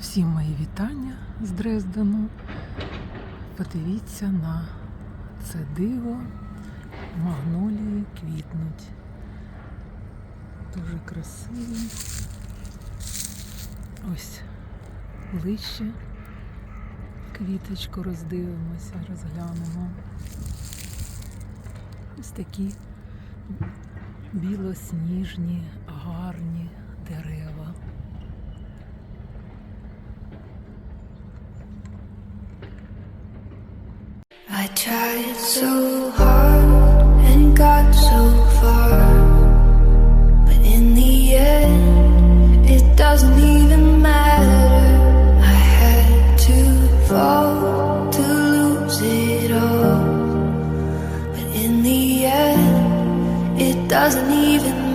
Всім мої вітання з Дрездену. Подивіться на це диво. Магнолії квітнуть. Дуже красиві. Ось ближче квіточку роздивимося, розглянемо. Ось такі білосніжні, гарні дерева. I tried so hard and got so far, but in the end, it doesn't even matter. I had to fall to lose it all, but in the end, it doesn't even.